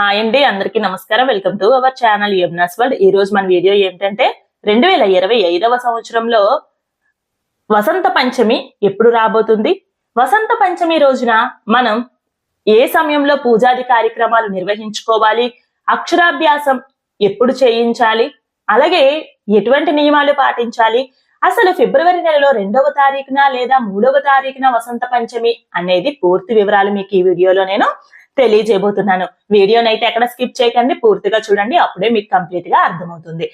Hi అండి అందరికీ నమస్కారం. వెల్కమ్ టు అవర్ ఛానల్ యమ్నాస్ వరల్డ్ ఈ రోజు మన వీడియో ఏంటంటే రెండు వేల ఇరవై ఐదవ సంవత్సరంలో వసంత పంచమి ఎప్పుడు రాబోతుంది? వసంత పంచమి రోజున మనం ఏ సమయంలో పూజాది కార్యక్రమాలు నిర్వహించుకోవాలి? అక్షరాభ్యాసం ఎప్పుడు చేయించాలి? అలాగే ఎటువంటి నియమాలు పాటించాలి? అసలు ఫిబ్రవరి నెలలో రెండవ తారీఖున లేదా మూడవ తారీఖున వసంత పంచమి అనేది పూర్తి వివరాలు మీకు ఈ వీడియోలో నేను తెలియజేయబోతున్నాను. వీడియోని అయితే ఎక్కడ స్కిప్ చేయకండి పూర్తిగా చూడండి అప్పుడే మీకు కంప్లీట్గా అర్థమవుతుంది.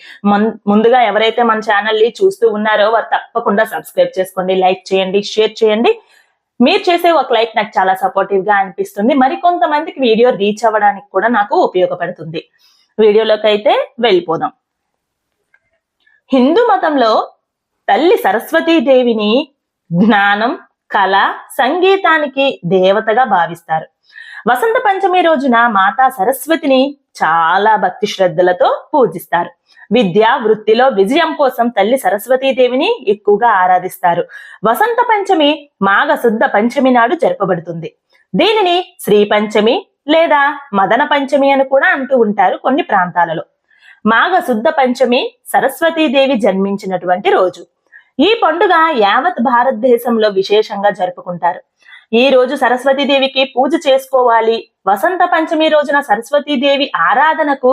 ముందుగా ఎవరైతే మన ఛానల్ని చూస్తూ ఉన్నారో వారు తప్పకుండా సబ్స్క్రైబ్ చేసుకోండి లైక్ చేయండి షేర్ చేయండి. మీరు చేసే ఒక లైక్ నాకు చాలా సపోర్టివ్గా అనిపిస్తుంది. మరి కొంతమందికి వీడియో రీచ్ అవ్వడానికి కూడా నాకు ఉపయోగపడుతుంది. వీడియోలోకి అయితే వెళ్ళిపోదాం. హిందూ మతంలో తల్లి సరస్వతీదేవిని జ్ఞానం కళ సంగీతానికి దేవతగా భావిస్తారు. వసంత పంచమి రోజున మాతా సరస్వతిని చాలా భక్తి శ్రద్ధలతో పూజిస్తారు. విద్య వృత్తిలో విజయం కోసం తల్లి సరస్వతీదేవిని ఎక్కువగా ఆరాధిస్తారు. వసంత పంచమి మాఘ శుద్ధ పంచమి నాడు జరపబడుతుంది. దీనిని శ్రీ పంచమి లేదా మదన పంచమి అని కూడా అంటూ ఉంటారు కొన్ని ప్రాంతాలలో. మాఘ శుద్ధ పంచమి సరస్వతీదేవి జన్మించినటువంటి రోజు. ఈ పండుగ యావత్ భారతదేశంలో విశేషంగా జరుపుకుంటారు. ఈ రోజు సరస్వతీదేవికి పూజ చేసుకోవాలి. వసంత పంచమి రోజున సరస్వతీదేవి ఆరాధనకు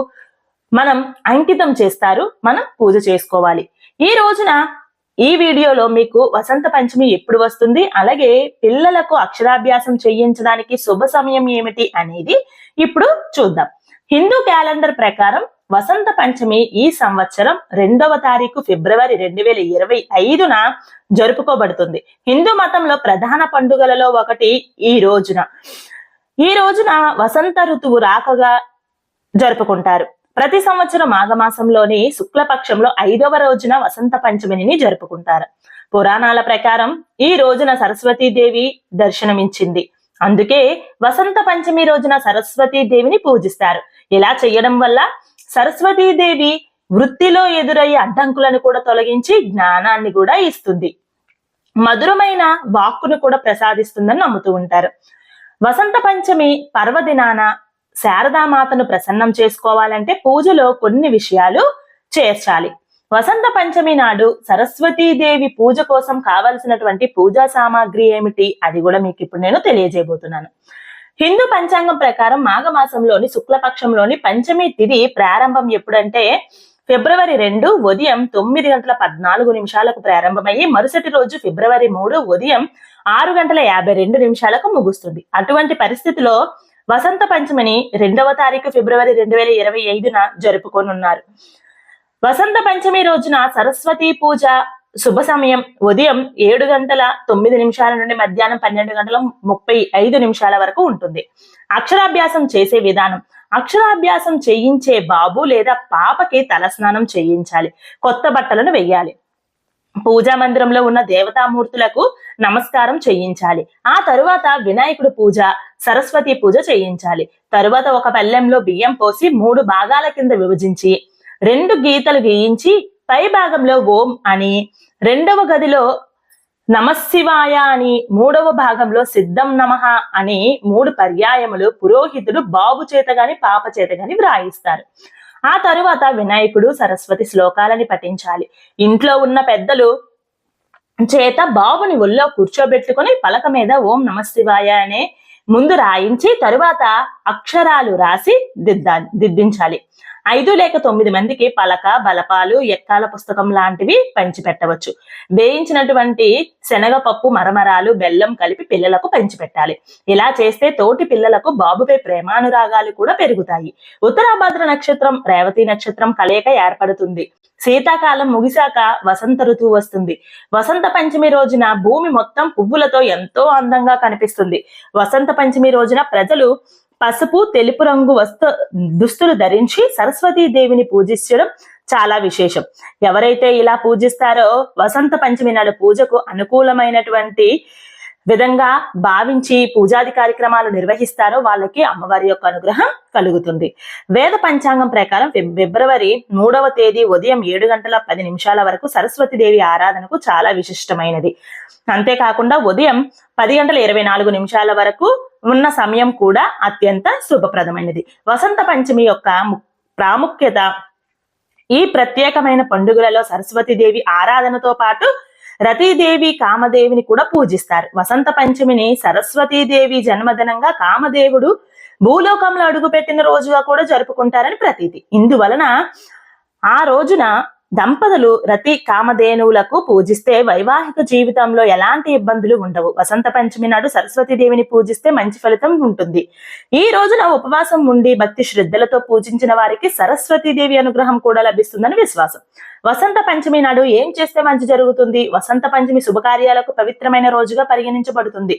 మనం అంకితం చేస్తారు. మనం పూజ చేసుకోవాలి. ఈ రోజున ఈ వీడియోలో మీకు వసంత పంచమి ఎప్పుడు వస్తుంది? అలాగే పిల్లలకు అక్షరాభ్యాసం చేయించడానికి శుభ సమయం ఏమిటి అనేది ఇప్పుడు చూద్దాం. హిందూ క్యాలెండర్ ప్రకారం వసంత పంచమి ఈ సంవత్సరం రెండవ తారీఖు ఫిబ్రవరి రెండు వేల ఇరవై ఐదున జరుపుకోబడుతుంది. హిందూ మతంలో ప్రధాన పండుగలలో ఒకటి ఈ రోజున. ఈ రోజున వసంత ఋతువు రాకగా జరుపుకుంటారు. ప్రతి సంవత్సరం మాఘమాసంలోని శుక్లపక్షంలో ఐదవ రోజున వసంత పంచమిని జరుపుకుంటారు. పురాణాల ప్రకారం ఈ రోజున సరస్వతీదేవి దర్శనమిచ్చింది. అందుకే వసంత పంచమి రోజున సరస్వతీదేవిని పూజిస్తారు. ఇలా చేయడం వల్ల సరస్వతీదేవి వృత్తిలో ఎదురయ్యే అడ్డంకులను కూడా తొలగించి జ్ఞానాన్ని కూడా ఇస్తుంది. మధురమైన వాక్కును కూడా ప్రసాదిస్తుందని నమ్ముతూ ఉంటారు. వసంత పంచమి పర్వదినాన శారదామాతను ప్రసన్నం చేసుకోవాలంటే పూజలో కొన్ని విషయాలు చేర్చాలి. వసంత పంచమి నాడు సరస్వతీదేవి పూజ కోసం కావలసినటువంటి పూజా సామాగ్రి ఏమిటి? అది కూడా మీకు ఇప్పుడు నేను తెలియజేయబోతున్నాను. హిందూ పంచాంగం ప్రకారం మాఘమాసంలోని శుక్లపక్షంలోని పంచమి తిథి ప్రారంభం ఎప్పుడంటే ఫిబ్రవరి రెండు ఉదయం తొమ్మిది గంటల పద్నాలుగు నిమిషాలకు ప్రారంభమయ్యి మరుసటి రోజు ఫిబ్రవరి మూడు ఉదయం ఆరు గంటల యాభై రెండు నిమిషాలకు ముగుస్తుంది. అటువంటి పరిస్థితిలో వసంత పంచమిని రెండవ తారీఖు ఫిబ్రవరి రెండు వేల ఇరవై ఐదున జరుపుకోనున్నారు. వసంత పంచమి రోజున సరస్వతి పూజ శుభ సమయం. ఉదయం ఏడు గంటల తొమ్మిది నిమిషాల నుండి మధ్యాహ్నం పన్నెండు గంటల ముప్పై ఐదు నిమిషాల వరకు ఉంటుంది. అక్షరాభ్యాసం చేసే విధానం. అక్షరాభ్యాసం చేయించే బాబు లేదా పాపకి తలస్నానం చేయించాలి. కొత్త బట్టలను వెయ్యాలి. పూజా మందిరంలో ఉన్న దేవతామూర్తులకు నమస్కారం చేయించాలి. ఆ తరువాత వినాయకుడు పూజ సరస్వతి పూజ చేయించాలి. తరువాత ఒక పల్లెంలో బియ్యం పోసి మూడు భాగాల కింద విభజించి రెండు గీతలు గీయించి పై భాగంలో ఓం అని రెండవ గదిలో నమశివాయ అని మూడవ భాగంలో సిద్ధం నమః అని మూడు పర్యాయములు పురోహితుడు బాబు చేత గాని పాప చేత గాని వ్రాయిస్తారు. ఆ తరువాత వినాయకుడు సరస్వతి శ్లోకాలని పఠించాలి. ఇంట్లో ఉన్న పెద్దలు చేత బాబుని ఒళ్ళో కూర్చోబెట్టుకొని పలక మీద ఓం నమశివాయ అనే ముందు రాయించి తరువాత అక్షరాలు రాసి దిద్దా దిద్దించాలి. ఐదు లేక తొమ్మిది మందికి పలక బలపాలు ఎక్కాల పుస్తకం లాంటివి పంచిపెట్టవచ్చు వేయించినటువంటి శనగపప్పు మరమరాలు బెల్లం కలిపి పిల్లలకు పంచిపెట్టాలి ఇలా చేస్తే తోటి పిల్లలకు బాబుపై ప్రేమానురాగాలు కూడా పెరుగుతాయి. ఉత్తరాభద్ర నక్షత్రం రేవతి నక్షత్రం కలయిక ఏర్పడుతుంది. శీతాకాలం ముగిశాక వసంత ఋతువు వస్తుంది. వసంత పంచమి రోజున భూమి మొత్తం పువ్వులతో ఎంతో అందంగా కనిపిస్తుంది. వసంత పంచమి రోజున ప్రజలు పసుపు తెలుపు రంగు వస్తు దుస్తులు ధరించి సరస్వతీదేవిని పూజించడం చాలా విశేషం. ఎవరైతే ఇలా పూజిస్తారో వసంత పంచమి నాడు పూజకు అనుకూలమైనటువంటి విధంగా భావించి పూజాది కార్యక్రమాలు నిర్వహిస్తారో వాళ్ళకి అమ్మవారి యొక్క అనుగ్రహం కలుగుతుంది. వేద పంచాంగం ప్రకారం ఫిబ్రవరి మూడవ తేదీ ఉదయం ఏడు గంటల పది నిమిషాల వరకు సరస్వతి దేవి ఆరాధనకు చాలా విశిష్టమైనది. అంతేకాకుండా ఉదయం పది గంటల ఇరవై నాలుగు నిమిషాల వరకు ఉన్న సమయం కూడా అత్యంత శుభప్రదమైనది. వసంత పంచమి యొక్క ప్రాముఖ్యత ఈ ప్రత్యేకమైన పండుగలలో సరస్వతీదేవి ఆరాధనతో పాటు రతీదేవి కామదేవిని కూడా పూజిస్తారు. వసంత పంచమిని సరస్వతీదేవి జన్మదినంగా కామదేవుడు భూలోకంలో అడుగుపెట్టిన రోజుగా కూడా జరుపుకుంటారని ప్రతీతి. ఇందువలన ఆ రోజున దంపతులు రతి కామధేనువులకు పూజిస్తే వైవాహిక జీవితంలో ఎలాంటి ఇబ్బందులు ఉండవు. వసంత పంచమి నాడు సరస్వతీదేవిని పూజిస్తే మంచి ఫలితం ఉంటుంది. ఈ రోజున ఉపవాసం ఉండి భక్తి శ్రద్ధలతో పూజించిన వారికి సరస్వతీదేవి అనుగ్రహం కూడా లభిస్తుందని విశ్వాసం. వసంత పంచమి నాడు ఏం చేస్తే మంచి జరుగుతుంది? వసంత పంచమి శుభకార్యాలకు పవిత్రమైన రోజుగా పరిగణించబడుతుంది.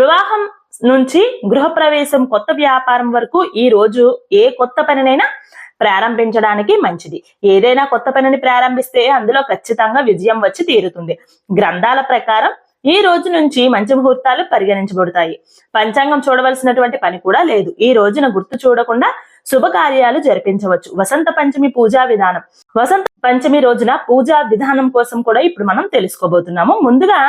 వివాహం నుంచి గృహప్రవేశం కొత్త వ్యాపారం వరకు ఈ రోజు ఏ కొత్త పనినైనా ప్రారంభించడానికి మంచిది. ఏదైనా కొత్త పనిని ప్రారంభిస్తే అందులో ఖచ్చితంగా విజయం వచ్చి తీరుతుంది. గ్రంథాల ప్రకారం ఈ రోజు నుంచి మంచి ముహూర్తాలు పరిగణించబడతాయి. పంచాంగం చూడవలసినటువంటి పని కూడా లేదు. ఈ రోజున గుర్తు చూడకుండా శుభకార్యాలు జరిపించవచ్చు. వసంత పంచమి పూజా విధానం. వసంత పంచమి రోజున పూజా విధానం కోసం కూడా ఇప్పుడు మనం తెలుసుకోబోతున్నాము. ముందుగా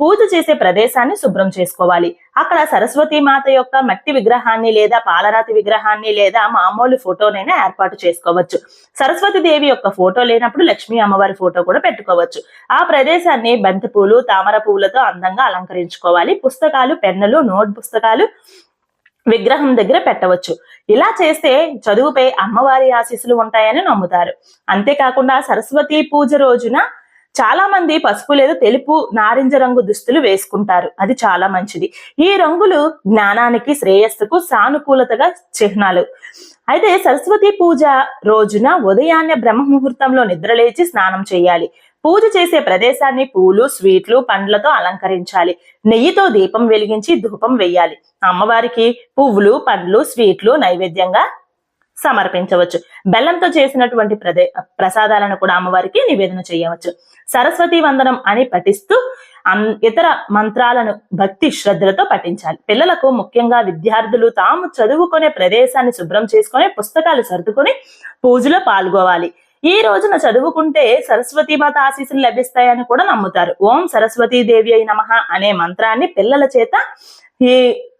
పూజ చేసే ప్రదేశాన్ని శుభ్రం చేసుకోవాలి. అక్కడ సరస్వతి మాత యొక్క మట్టి విగ్రహాన్ని లేదా పాలరాతి విగ్రహాన్ని లేదా మామూలు ఫోటోనైనా ఏర్పాటు చేసుకోవచ్చు. సరస్వతి దేవి యొక్క ఫోటో లేనప్పుడు లక్ష్మీ అమ్మవారి ఫోటో కూడా పెట్టుకోవచ్చు. ఆ ప్రదేశాన్ని బంతి పూలు తామర పువ్వులతో అందంగా అలంకరించుకోవాలి. పుస్తకాలు పెన్నులు నోట్ పుస్తకాలు విగ్రహం దగ్గర పెట్టవచ్చు. ఇలా చేస్తే చదువుపై అమ్మవారి ఆశీస్సులు ఉంటాయని నమ్ముతారు. అంతేకాకుండా సరస్వతి పూజ రోజున చాలా మంది పసుపు లేదా తెలుపు నారింజ రంగు దుస్తులు వేసుకుంటారు. అది చాలా మంచిది. ఈ రంగులు జ్ఞానానికి శ్రేయస్సుకు సానుకూలతగా చిహ్నాలు. అయితే సరస్వతి పూజ రోజున ఉదయాన్నే బ్రహ్మ ముహూర్తంలో నిద్రలేచి స్నానం చేయాలి. పూజ చేసే ప్రదేశాన్ని పూలు స్వీట్లు పండ్లతో అలంకరించాలి. నెయ్యితో దీపం వెలిగించి ధూపం వేయాలి అమ్మవారికి పువ్వులు పండ్లు స్వీట్లు నైవేద్యంగా సమర్పించవచ్చు. బెల్లంతో చేసినటువంటి ప్రదే ప్రసాదాలను కూడా అమ్మవారికి నివేదన చేయవచ్చు. సరస్వతి వందనం అని పఠిస్తూ ఇతర మంత్రాలను భక్తి శ్రద్ధలతో పఠించాలి. పిల్లలకు ముఖ్యంగా విద్యార్థులు తాము చదువుకునే ప్రదేశాన్ని శుభ్రం చేసుకొని పుస్తకాలు సర్దుకొని పూజలో పాల్గొవాలి. ఈ రోజున చదువుకుంటే సరస్వతి మాత ఆశీస్సులు లభిస్తాయని కూడా నమ్ముతారు. ఓం సరస్వతీ దేవి అయి నమ అనే మంత్రాన్ని పిల్లల చేత ఈ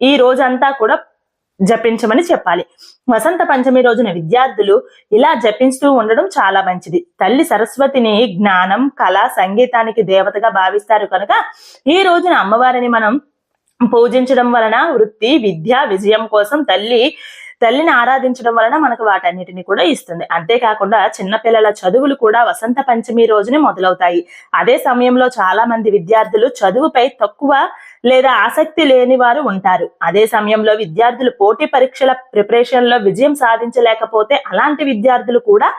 ఈ రోజంతా కూడా జపించమని చెప్పాలి. వసంత పంచమి రోజున విద్యార్థులు ఇలా జపిస్తూ ఉండడం చాలా మంచిది. తల్లి సరస్వతిని జ్ఞానం కళ సంగీతానికి దేవతగా భావిస్తారు కనుక ఈ రోజున అమ్మవారిని మనం పూజించడం వలన వృత్తి విద్య విజయం కోసం తల్లి తల్లిని ఆరాధించడం వలన మనకు వాటన్నిటిని కూడా ఇస్తుంది. అంతేకాకుండా చిన్నపిల్లల చదువులు కూడా వసంత పంచమి రోజునే మొదలవుతాయి. అదే సమయంలో చాలా మంది విద్యార్థులు చదువుపై తక్కువ లేదా ఆసక్తి లేని వారు ఉంటారు. అదే సమయంలో విద్యార్థులు పోటీ పరీక్షల ప్రిపరేషన్లో విజయం సాధించలేకపోతే అలాంటి విద్యార్థులు కూడా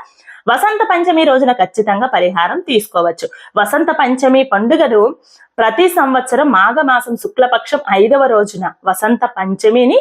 వసంత పంచమి రోజున ఖచ్చితంగా పరిహారం తీసుకోవచ్చు. వసంత పంచమి పండుగను ప్రతి సంవత్సరం మాఘమాసం శుక్లపక్షం ఐదవ రోజున వసంత పంచమిని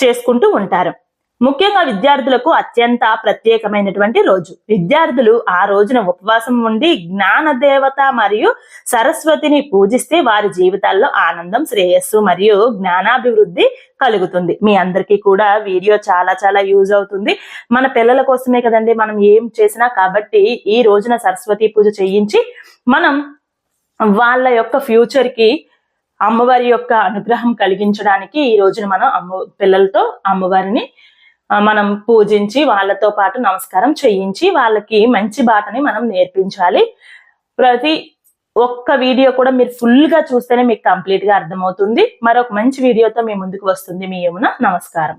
చేసుకుంటూ ఉంటారు. ముఖ్యంగా విద్యార్థులకు అత్యంత ప్రత్యేకమైనటువంటి రోజు. విద్యార్థులు ఆ రోజున ఉపవాసం ఉండి జ్ఞాన దేవత మరియు సరస్వతిని పూజిస్తే వారి జీవితాల్లో ఆనందం శ్రేయస్సు మరియు జ్ఞానాభివృద్ధి కలుగుతుంది. మీ అందరికీ కూడా వీడియో చాలా చాలా యూజ్ అవుతుంది. మన పిల్లల కోసమే కదండి మనం ఏం చేసినా కాబట్టి ఈ రోజున సరస్వతి పూజ చేయించి మనం వాళ్ళ యొక్క ఫ్యూచర్కి అమ్మవారి యొక్క అనుగ్రహం కలిగించడానికి ఈ రోజున మనం అమ్మ పిల్లలతో అమ్మవారిని మనం పూజించి వాళ్ళతో పాటు నమస్కారం చేయించి వాళ్ళకి మంచి బాటని మనం నేర్పించాలి. ప్రతి ఒక్క వీడియో కూడా మీరు ఫుల్గా చూస్తేనే మీకు కంప్లీట్గా అర్థమవుతుంది. మరొక మంచి వీడియోతో మీ ముందుకు వస్తుంది మీ యమున. నమస్కారం.